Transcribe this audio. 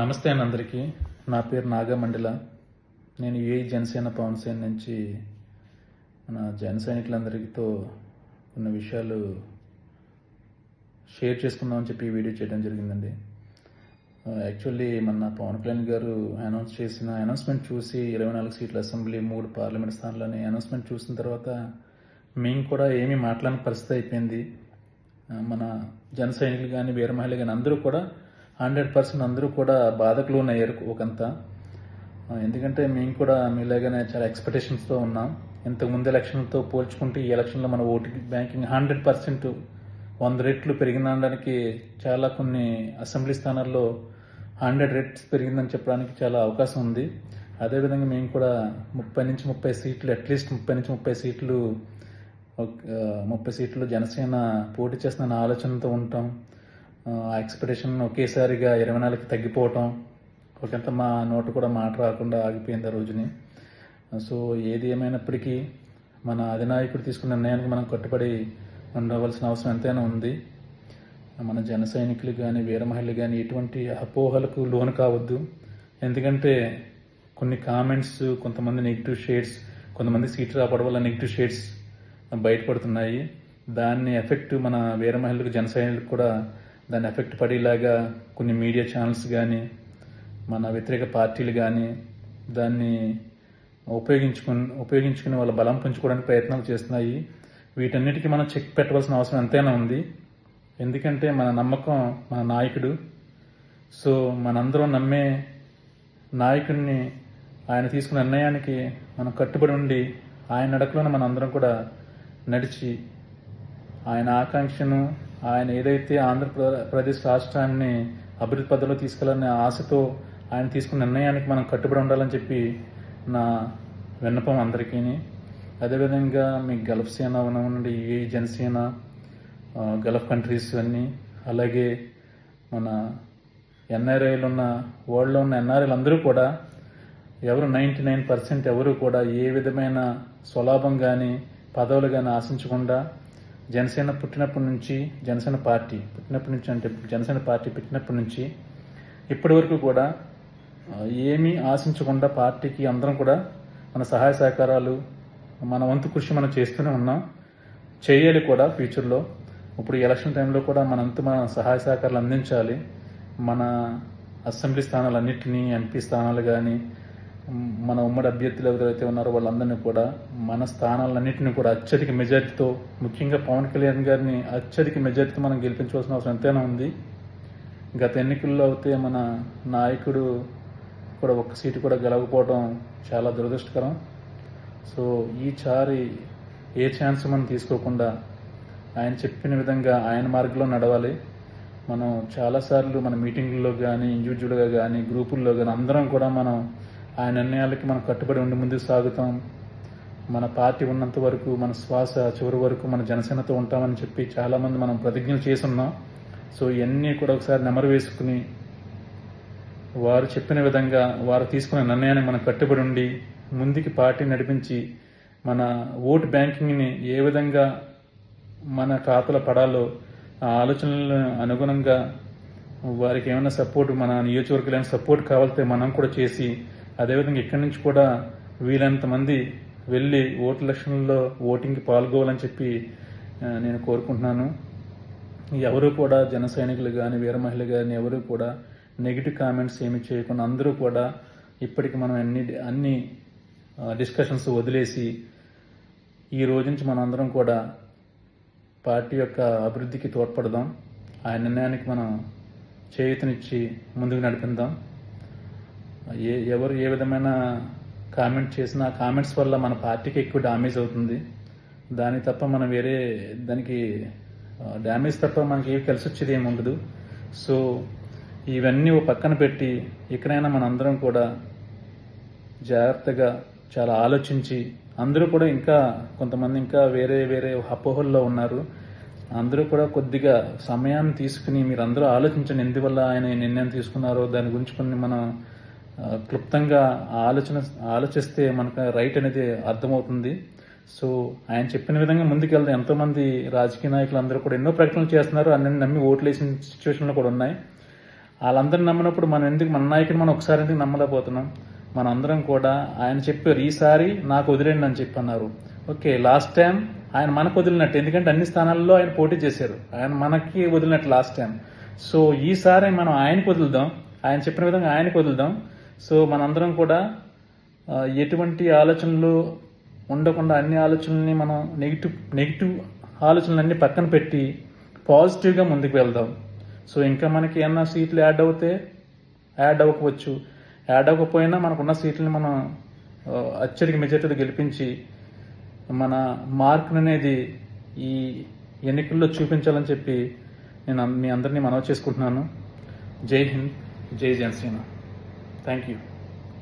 నమస్తే అందరికీ నా పేరు నాగమండల. నేను ఏ జనసేన పవన్ సేన నుంచి మన జన సైనికులందరితో కొన్ని విషయాలు షేర్ చేసుకుందామని చెప్పి వీడియో చేయడం జరిగిందండి. యాక్చువల్లీ మన పవన్ కళ్యాణ్ గారు అనౌన్స్ చేసిన అనౌన్స్మెంట్ చూసి ఇరవై నాలుగు సీట్ల అసెంబ్లీ మూడు పార్లమెంట్ స్థానాలని అనౌన్స్మెంట్ చూసిన తర్వాత మేము కూడా ఏమీ మాట్లాడని పరిస్థితి అయిపోయింది. మన జన సైనికులు కానీ వీర మహిళలు కానీ అందరూ కూడా హండ్రెడ్ పర్సెంట్ అందరూ కూడా బాధకులు అయ్యారు ఒకంతా. ఎందుకంటే మేము కూడా మీలాగానే చాలా ఎక్స్పెక్టేషన్స్తో ఉన్నాం. ఇంతకు ముందు ఎలక్షన్లతో పోల్చుకుంటే ఈ ఎలక్షన్లో మన ఓటు బ్యాంకింగ్ హండ్రెడ్ పర్సెంట్ వంద రెట్లు పెరిగిందనడానికి చాలా కొన్ని అసెంబ్లీ స్థానాల్లో హండ్రెడ్ రెట్స్ పెరిగిందని చెప్పడానికి చాలా అవకాశం ఉంది. అదేవిధంగా మేము కూడా ముప్పై నుంచి ముప్పై సీట్లు అట్లీస్ట్ ముప్పై నుంచి ముప్పై సీట్లు ముప్పై సీట్లు జనసేన పోటీ చేస్తున్న ఆలోచనతో ఉంటాం. ఎక్స్పెక్టేషన్ ఒకేసారిగా ఇరవై నాలుగుకి తగ్గిపోవటం ఒకంత మా నోట కూడా మాట రాకుండా ఆగిపోయింది ఆ రోజుని. సో ఏది ఏమైనప్పటికీ మన అధినాయకుడు తీసుకున్న నిర్ణయానికి మనం కట్టుబడి ఉండవలసిన అవసరం ఎంతైనా ఉంది. మన జన సైనికులు కానీ వీర మహిళలు కానీ ఎటువంటి అపోహలకు లోను కావద్దు. ఎందుకంటే కొన్ని కామెంట్స్ కొంతమంది నెగిటివ్ షేడ్స్ కొంతమంది సీట్లు రాపడం వల్ల నెగిటివ్ షేడ్స్ బయటపడుతున్నాయి. దాన్ని ఎఫెక్ట్ మన వీర మహిళలకు జన సైనికులకు కూడా దాన్ని ఎఫెక్ట్ పడేలాగా కొన్ని మీడియా ఛానల్స్ కానీ మన వ్యతిరేక పార్టీలు కానీ దాన్ని ఉపయోగించుకుని ఉపయోగించుకుని వాళ్ళ బలం పెంచుకోవడానికి ప్రయత్నాలు చేస్తున్నాయి. వీటన్నిటికీ మనం చెక్ పెట్టవలసిన అవసరం ఎంతైనా ఉంది. ఎందుకంటే మన నమ్మకం మన నాయకుడు. సో మనందరం నమ్మే నాయకుడిని ఆయన తీసుకున్న నిర్ణయానికి మనం కట్టుబడి ఉండి ఆయన నడకలోనే మన అందరం కూడా నడిచి ఆయన ఆకాంక్షను ఆయన ఏదైతే ఆంధ్రప్రదేశ్ రాష్ట్రాన్ని అభివృద్ధి పద్ధతిలో తీసుకెళ్ళాలనే ఆశతో ఆయన తీసుకున్న నిర్ణయానికి మనం కట్టుబడి ఉండాలని చెప్పి నా విన్నపం అందరికీ. అదేవిధంగా మీ గల్ఫ్ సేన నుండి ఏ జనసేన గల్ఫ్ కంట్రీస్ అన్నీ అలాగే మన ఎన్ఆర్ఐలు ఉన్న వరల్డ్లో ఉన్న ఎన్ఆర్ఐలు అందరూ కూడా ఎవరు నైంటీ నైన్ పర్సెంట్ ఎవరు కూడా ఏ విధమైన స్వలాభం కానీ పదవులు కానీ ఆశించకుండా జనసేన పుట్టినప్పటి నుంచి జనసేన పార్టీ పుట్టినప్పటి నుంచి అంటే జనసేన పార్టీ పెట్టినప్పటి నుంచి ఇప్పటి వరకు కూడా ఏమీ ఆశించకుండా పార్టీకి అందరం కూడా మన సహాయ సహకారాలు మన వంతు కృషి మనం చేస్తూనే ఉన్నాం. చేయాలి కూడా ఫ్యూచర్లో. ఇప్పుడు ఎలక్షన్ టైంలో కూడా మనంతు మన సహాయ సహకారాలు అందించాలి. మన అసెంబ్లీ స్థానాలన్నింటినీ ఎంపీ స్థానాలు కానీ మన ఉమ్మడి అభ్యర్థులు ఎవరైతే ఉన్నారో వాళ్ళందరినీ కూడా మన స్థానాలన్నింటినీ కూడా అత్యధిక మెజార్టీతో ముఖ్యంగా పవన్ కళ్యాణ్ గారిని అత్యధిక మెజార్టీతో మనం గెలిపించవలసిన అవసరం ఎంతైనా ఉంది. గత ఎన్నికల్లో అయితే మన నాయకుడు కూడా ఒక్క సీటు కూడా గెలవకపోవడం చాలా దురదృష్టకరం. సో ఈసారి ఏ ఛాన్స్ మనం తీసుకోకుండా ఆయన చెప్పిన విధంగా ఆయన మార్గంలో నడవాలి. మనం చాలాసార్లు మన మీటింగుల్లో కానీ ఇండివిజువల్గా కానీ గ్రూపుల్లో కానీ అందరం కూడా మనం ఆ నిర్ణయాలకి మనం కట్టుబడి ఉండి ముందుకు సాగుతాం. మన పార్టీ ఉన్నంత వరకు మన శ్వాస చివరి వరకు మన జనసేనతో ఉంటామని చెప్పి చాలామంది మనం ప్రతిజ్ఞలు చేసున్నాం. సో ఇవన్నీ కూడా ఒకసారి నెమరు వేసుకుని వారు చెప్పిన విధంగా వారు తీసుకున్న నిర్ణయాన్ని మనం కట్టుబడి ఉండి ముందుకి పార్టీ నడిపించి మన ఓటు బ్యాంకింగ్ని ఏ విధంగా మన ఖాతాలో పడాలో ఆ ఆలోచనలను అనుగుణంగా వారికి ఏమైనా సపోర్ట్ మన నియోజకవర్గాలు ఏమైనా సపోర్ట్ కావాలితే మనం కూడా చేసి అదేవిధంగా ఇక్కడి నుంచి కూడా వీలంత మంది వెళ్ళి ఓటు లక్షణంలో ఓటింగ్కి పాల్గొవాలని చెప్పి నేను కోరుకుంటున్నాను. ఎవరు కూడా జన సైనికులు కానీ వీర మహిళలు కానీ ఎవరు కూడా నెగిటివ్ కామెంట్స్ ఏమి చేయకుండా అందరూ కూడా ఇప్పటికి మనం అన్ని అన్ని డిస్కషన్స్ వదిలేసి ఈ రోజు నుంచి మనం అందరం కూడా పార్టీ యొక్క అభివృద్ధికి తోడ్పడదాం. ఆ నిర్ణయానికి మనం చేయూతనిచ్చి ముందుకు నడిపిందాం ఏ ఎవరు ఏ విధమైన కామెంట్ చేసినా కామెంట్స్ వల్ల మన పార్టీకి ఎక్కువ డ్యామేజ్ అవుతుంది. దాని తప్ప మనం వేరే దానికి డ్యామేజ్ తప్ప మనకి ఏవి కలిసి వచ్చేది ఏమి ఉండదు. సో ఇవన్నీ ఓ పక్కన పెట్టి ఎక్కడైనా మన అందరం కూడా జాగ్రత్తగా చాలా ఆలోచించి అందరూ కూడా ఇంకా కొంతమంది ఇంకా వేరే వేరే అపోహల్లో ఉన్నారు. అందరూ కూడా కొద్దిగా సమయాన్ని తీసుకుని మీరు అందరూ ఆలోచించండి ఎందువల్ల ఆయన ఈ నిర్ణయం తీసుకున్నారో దాని గురించి కొన్ని మనం క్లుప్తంగా ఆలోచన ఆలోచిస్తే మనకు రైట్ అనేది అర్థమవుతుంది. సో ఆయన చెప్పిన విధంగా ముందుకెళ్తే ఎంతో మంది రాజకీయ నాయకులు అందరూ కూడా ఎన్నో ప్రకటనలు చేస్తున్నారు అన్ని నమ్మి ఓట్లు వేసిన సిచ్యువేషన్లు కూడా ఉన్నాయి. వాళ్ళందరిని నమ్మినప్పుడు మనం ఎందుకు మన నాయకుని మనం ఒకసారి ఎందుకు నమ్మలేకపోతున్నాం? మన అందరం కూడా ఆయన చెప్పారు ఈసారి నాకు వదిలేండి అని చెప్పి అన్నారు ఓకే లాస్ట్ టైం ఆయన మనకు వదిలినట్టు ఎందుకంటే అన్ని స్థానాల్లో ఆయన పోటీ చేశారు. ఆయన మనకి వదిలినట్టు లాస్ట్ టైం. సో ఈసారి మనం ఆయనకు వదులుదాం ఆయన చెప్పిన విధంగా ఆయనకు వదులుదాం. సో మనందరం కూడా ఎటువంటి ఆలోచనలు ఉండకుండా అన్ని ఆలోచనల్ని మనం నెగిటివ్ నెగిటివ్ ఆలోచనలన్నీ పక్కన పెట్టి పాజిటివ్గా ముందుకు వెళ్దాం. సో ఇంకా మనకి ఏమన్నా సీట్లు యాడ్ అవుతే యాడ్ అవ్వకపోవచ్చు. యాడ్ అవ్వకపోయినా మనకున్న సీట్లని మనం అత్యధిక మెజార్టీతో గెలిపించి మన మార్క్ అనేది ఈ ఎన్నికల్లో చూపించాలని చెప్పి నేను మీ అందరినీ మనవి చేసుకుంటున్నాను. జై హింద్ జై జనసేన. Thank you.